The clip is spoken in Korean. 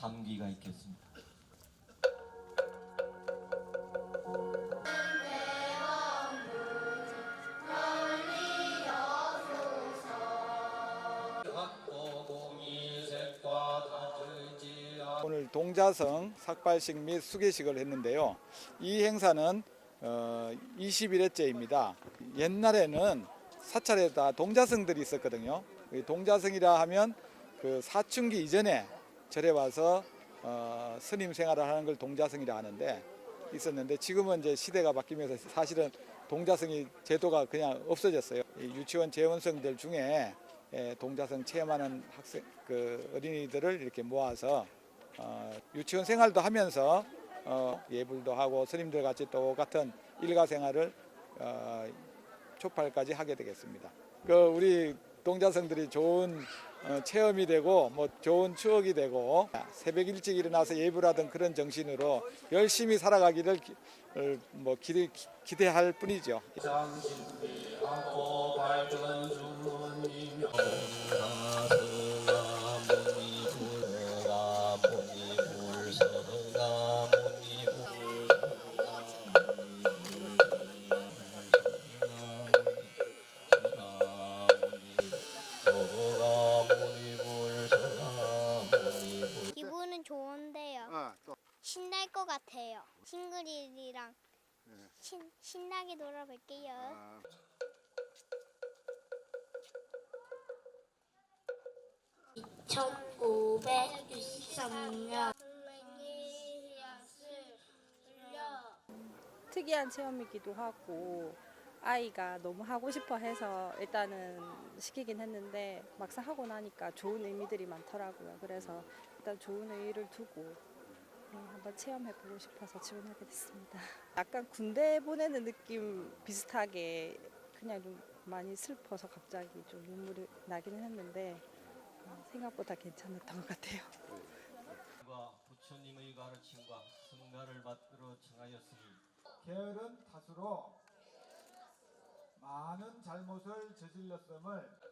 감기가 있겠습니다. 오늘 동자성 삭발식 및 수계식을 했는데요. 이 행사는 어, 21회째입니다. 옛날에는 사찰에 다 동자성들이 있었거든요. 이 동자성이라 하면 그 사춘기 이전에 절에 와서 어, 스님 생활을 하는 걸 동자성이라 하는데 있었는데 지금은 이제 시대가 바뀌면서 사실은 동자성이 제도가 그냥 없어졌어요. 이 유치원 재원생들 중에 예, 동자성 체험하는 학생 그 어린이들을 이렇게 모아서 어, 유치원 생활도 하면서 어, 예불도 하고 스님들 같이 똑같은 일가 생활을 어, 초팔까지 하게 되겠습니다. 그 우리 동자성들이 좋은 어, 체험이 되고 뭐 좋은 추억이 되고 새벽 일찍 일어나서 예불 하던 그런 정신으로 열심히 살아가기를 기, 어, 뭐 기대, 기대할 뿐이죠. 기분은 좋은데요. 아, 또 신날 것 같아요. 싱글이랑 신, 신나게 놀아볼게요. 아, 특이한 체험이기도 하고 아이가 너무 하고 싶어 해서 일단은 시키긴 했는데 막상 하고 나니까 좋은 의미들이 많더라고요. 그래서 일단 좋은 의의를 두고 네, 한번 체험해보고 싶어서 지원하게 됐습니다. 약간 군대 보내는 느낌 비슷하게 그냥 좀 많이 슬퍼서 갑자기 좀 눈물이 나기는 했는데 어, 생각보다 괜찮았던 것 같아요. 과 부처님의 가르침과 성가를 받들어 청하였으니 게으른 탓으로 많은 잘못을 저질렀음을